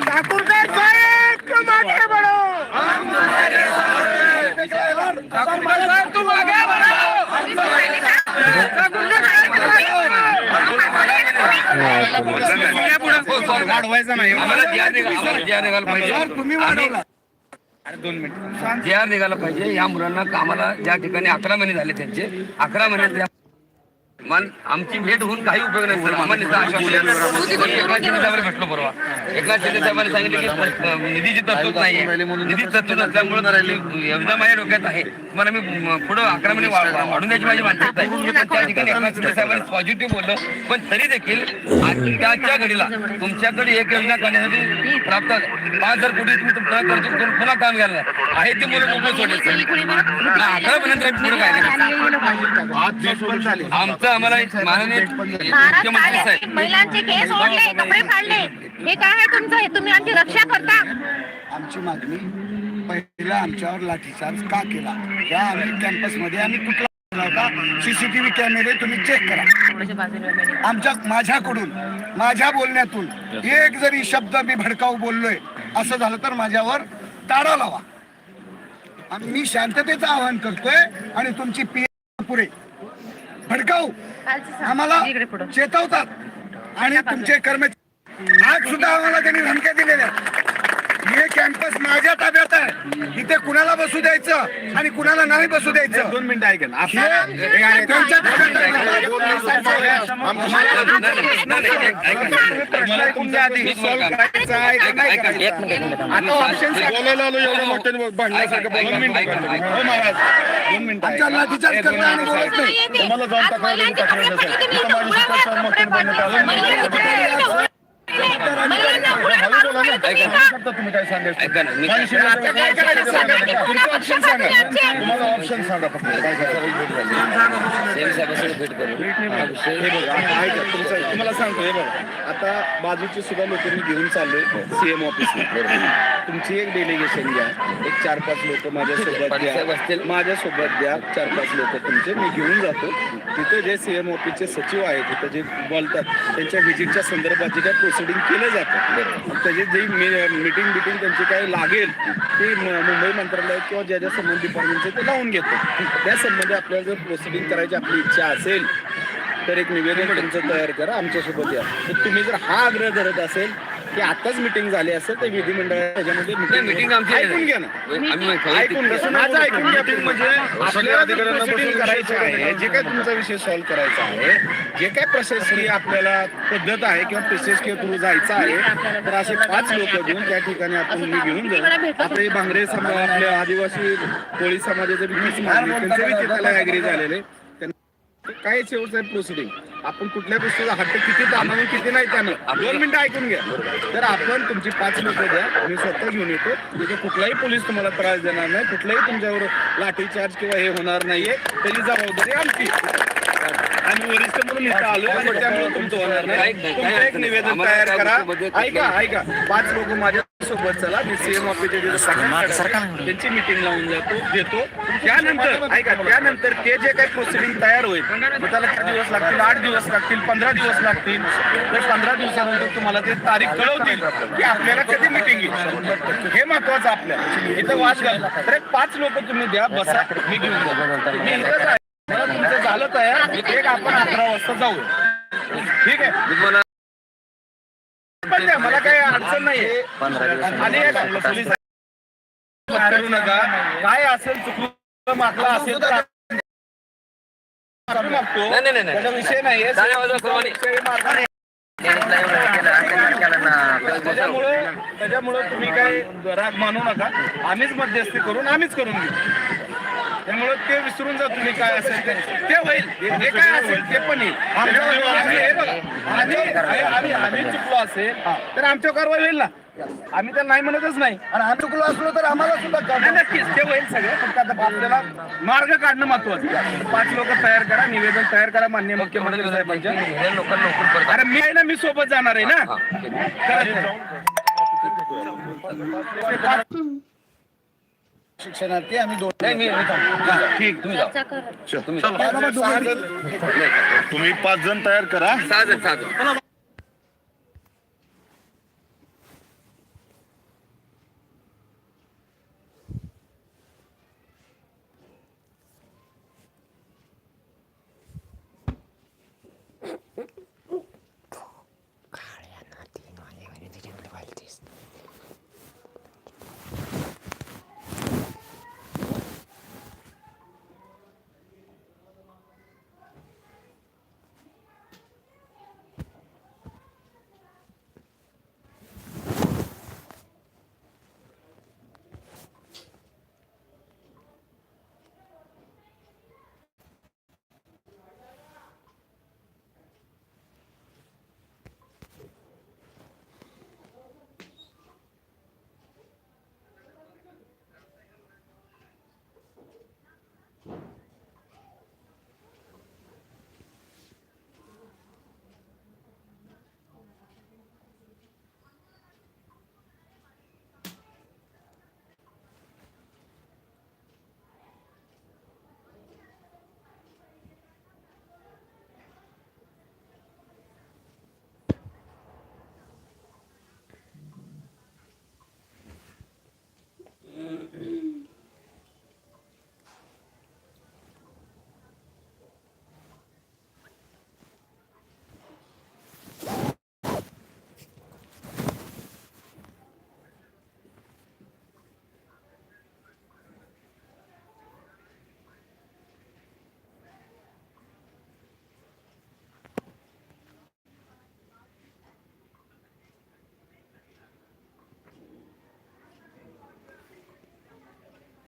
ठाकुरदार साहेब तुम आगे बढ़ो. तुम आगे बढ़ो वाढवायचा नाही तुम्ही वाढवला अरे दोन मिनिट निघाला पाहिजे. या मुलांना कामाला ज्या ठिकाणी अकरा महिने झाले त्यांचे अकरा महिन्यात मन आमची भेट होऊन काही उपयोग नाही सर. आम्हाला नुसतं आश्वासन पण एकनाथ शिंदे साहेबांना भेटलो परवा. एकनाथ शिंदे साहेबांनी सांगितलं की निधीची तरतूद नाही निधी तरतूद नसल्यामुळे योजना माझ्या डोक्यात आहे. तुम्हाला मी पुढं अकरा महिने वाढून द्यायची माझी मानसिकता आहे. पण त्या ठिकाणी एकनाथ शिंदे साहेबांनी पॉझिटिव्ह बोललं. पण तरी देखील आजच्या घडीला तुमच्याकडे एक योजना करण्यासाठी प्राप्त पाच हजार कोटी तुम्ही तुमच्या तरतूद करून पुन्हा काम घ्यायला आहे ते मुलं मोकळं सोडायचं अकरा पर्यंत पुढे काय? आमचं आम्हाला माननीय महाराज मुख्यमंत्री काढले साहेब महिलांचे केस ओढले कपडे फाडले. हे काय आहे तुमचं हे? तुम्ही आमची रक्षा करता. आमची मागणी पहिला आमच्यावर लाठीचार्ज का केला? या आम्ही कॅम्पसमध्ये आम्ही कुठला केला होता सीसीटीव्ही कॅमेरे तुम्ही चेक करा. आमच्या माझ्याकडून माझ्या बोलण्यातून एक जरी शब्द मी भडकाऊ बोललोय असं झालं तर माझ्यावर ताडा लावा. आम्ही- मी शांततेचं आवाहन करतोय आणि तुमची पी. पुरे भडकाऊ आम्हाला चेतवतात. आणि तुमचे कर्मचारी आज सुद्धा आम्हाला त्यांनी धमक्या दिलेल्या कॅम्पस माझ्या ताब्यात आहे. इथे कुणाला बसू द्यायचं आणि कुणाला नाही बसू द्यायचं? दोन मिनिटं ऐका ना. हे हो बोलत नाही. ऐका ना. करता तुम्ही काय सांगायचं? ऐका ना, मी- माझी शिष्टाचार काय करायचं सांगा. तुमचं ऑप्शन सांगा. तुम्हाला ऑप्शन सांगा फक्त. काय करायचं? हा बघा आता ऐका तुमचं तुम्हाला सांगतो हे बघा. आता बाजूचे सुद्धा लोक मी घेऊन चाललोय सीएम ऑफिसला तुमची एक डेलिगेशन घ्या. एक चार पाच लोक माझ्यासोबत असतील. माझ्यासोबत द्या. चार पाच लोक तुमचे. मी घेऊन जातो. तिथे जे सीएम ऑफिसचे सचिव आहेत तिथे जे बोलतात त्यांच्या व्हिजिटच्या संदर्भात जे काही प्रोसिडिंग केलं जातं त्याची जी मिटिंग बिटिंग त्यांची काही लागेल ती मुंबई मंत्रालयात किंवा ज्या ज्या संबंधित डिपार्टमेंटचे ते लावून घेतो. त्या संबंधी आपल्याला जर प्रोसिडिंग करायची आपली इच्छा असेल तर एक निवेदन तुमचं तयार करा आमच्यासोबत या. तर तुम्ही जर हा आग्रह धरत असेल की आताच मिटिंग झाली असेल तर विधिमंडळ त्याच्यामध्ये नाही, meeting आमची आहे. ऐकून घ्या ना. आम्ही ऐकून घ्या. माझं ऐकून घ्या तुम्ही. म्हणजे आपल्याला proceeding करायची आहे जे काय तुमचा विषय सॉल्व्ह करायचा आहे जे काय प्रशासकीय आपल्याला पद्धत आहे किंवा प्रशासकीय थ्रू जायचं आहे तर असे पाच लोक घेऊन त्या ठिकाणी आपण मी घेऊन जाऊ. आपले भांगरे समाज आपले आदिवासी कोळी समाजाचे विकास मागणी त्यांचे बी त्याला ऍग्री झालेले. काय शेवटचं आहे प्रोसिडिंग आपण कुठल्या गोष्टीचा हट्ट किती दामावून किती नाही त्यानं? दोन मिनिटं ऐकून घ्या. तर आपण तुमची पाच लोक द्या. मी स्वतः घेऊन येतो. तिथे कुठलाही पोलीस तुम्हाला त्रास देणार नाही. कुठलाही तुमच्यावर लाठीचार्ज किंवा हे होणार नाहीये. त्याची जबाबदारी आमची. आम्ही वरिष्ठ म्हणून इथं आलो त्यामुळे तुमचं होणार नाही. तुमचं एक निवेदन तयार करा. ऐका ऐका. पाच लोक माझ्या सोबत चला मी सीएम आहेत, त्यांची मिटिंग लावून जातो देतो. त्यानंतर ऐका त्यानंतर ते जे काही प्रोसिडिंग तयार होईल त्याला किती दिवस लागतील आठ दिवस लागतील पंधरा दिवस लागतील. तर पंधरा दिवसानंतर तुम्हाला ते तारीख कळवतील की आपल्याला कधी मिटिंग येईल. हे महत्वाचं आपल्याला इथं वाद घाल. तर एक पाच लोक तुम्ही द्या बसा मी घेऊन जातो. मी इथंच आहे. मला तुमचं झालं तयार. एक आपण अकरा वाजता जाऊ ठीक आहे? द्या, मला काही अडचण नाही. आणि पोलीस करू नका. काय असेल चुकलं मागला असेल तर माफी मागतो. नाही, नाही, नाही, नाही. त्याचा विषय नाही. त्याच्यामुळे त्याच्यामुळे तुम्ही काय राग मानू नका. आम्हीच मध्यस्थी करून आम्हीच करून घेऊ. त्यामुळे ते विसरून जा तुम्ही काय असेल ते. ते होईल. जे काय असेल ते पण येईल. आम्ही हे बघा, आम्ही आम्ही आम्ही चुकलो असेल तर आमच्यावर कारवाई होईल ना. आम्ही तर नाही म्हणतच नाही. आणि आम्ही चुकलो असलो तर आम्हाला सुद्धा नाही. नक्कीच. ते होईल सगळं. फक्त आता आपल्याला मार्ग काढणं महत्वाचं आहे. पाच लोक तयार करा निवेदन तयार करा मान्य मुख्यमंत्री साहेबांच्या हे लोकांना अरे मी आहे ना मी सोबत जाणार आहे ना. करा. शिक्षणार्थी आम्ही दोन नाही मी मी थांबतो. ठीक तुम्ही जाऊ तुम्ही पाच जण तयार करा. सहा जण सहा जण